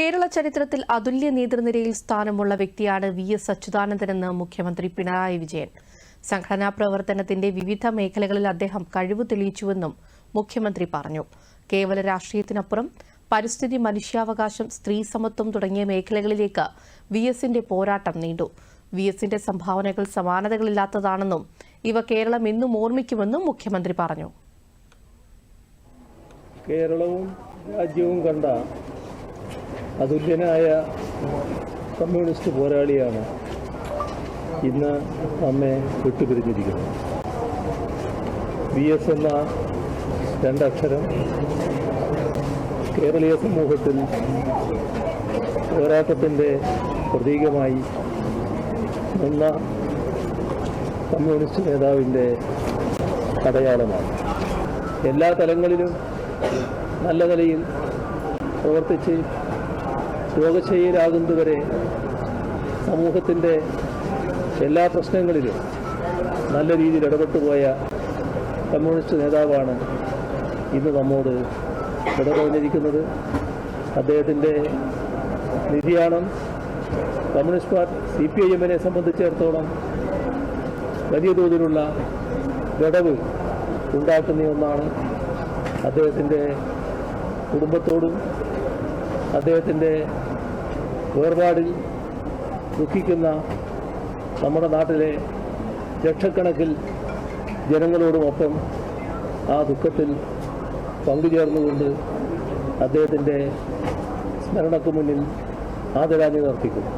കേരള ചരിത്രത്തിൽ അതുല്യ നേതൃനിരയിൽ സ്ഥാനമുള്ള വ്യക്തിയാണ് V S അച്യുതാനന്ദനെന്ന് മുഖ്യമന്ത്രി പിണറായി വിജയൻ. സംഘടനാ പ്രവർത്തനത്തിന്റെ വിവിധ മേഖലകളിൽ അദ്ദേഹം കഴിവ് തെളിയിച്ചുവെന്നും മുഖ്യമന്ത്രി പറഞ്ഞു. കേവല രാഷ്ട്രീയത്തിനപ്പുറം പരിസ്ഥിതി മനുഷ്യാവകാശം സ്ത്രീ സമത്വം തുടങ്ങിയ മേഖലകളിലേക്ക് വി എസിന്റെ പോരാട്ടം നീണ്ടു. വി എസിന്റെ സംഭാവനകൾ സമാനതകളില്ലാത്തതാണെന്നും ഇവ കേരളം എന്നും ഓർമ്മിക്കുമെന്നും മുഖ്യമന്ത്രി പറഞ്ഞു. കേരളവും രാജ്യവും കണ്ട അതുല്യനായ കമ്മ്യൂണിസ്റ്റ് പോരാളിയാണ് ഇന്ന് നമ്മെ വിട്ടുപിരിഞ്ഞിരിക്കുന്നത്. വി എസ് എന്ന രണ്ടക്ഷരം കേരളീയ സമൂഹത്തിൽ പോരാട്ടത്തിന്റെ പ്രതീകമായി നിന്ന കമ്മ്യൂണിസ്റ്റ് നേതാവിന്റെ അടയാളമാണ്. എല്ലാ തലങ്ങളിലും നല്ല നിലയിൽ പ്രവർത്തിച്ച് രോഗശയ്യരാകുന്നതുവരെ സമൂഹത്തിന്റെ എല്ലാ പ്രശ്നങ്ങളിലും നല്ല രീതിയിൽ ഇടപെട്ടുപോയ കമ്മ്യൂണിസ്റ്റ് നേതാവാണ് ഇന്ന് നമ്മോട് ഇടപെടഞ്ഞിരിക്കുന്നത് അദ്ദേഹത്തിന്റെ നിര്യാണം communist party C P I എമ്മിനെ സംബന്ധിച്ചിടത്തോളം വലിയ തോതിലുള്ള വിടവ് ഉണ്ടാക്കുന്ന ഒന്നാണ് അദ്ദേഹത്തിന്റെ കുടുംബത്തോടും അദ്ദേഹത്തിന്റെ വേർപാടിൽ ദുഃഖിക്കുന്ന നമ്മുടെ നാട്ടിലെ ലക്ഷക്കണക്കിൽ ജനങ്ങളോടുമൊപ്പം ആ ദുഃഖത്തിൽ പങ്കുചേർന്നുകൊണ്ട് അദ്ദേഹത്തിന്റെ സ്മരണക്ക് മുന്നിൽ ആദരാഞ്ജലി അർപ്പിക്കുന്നു.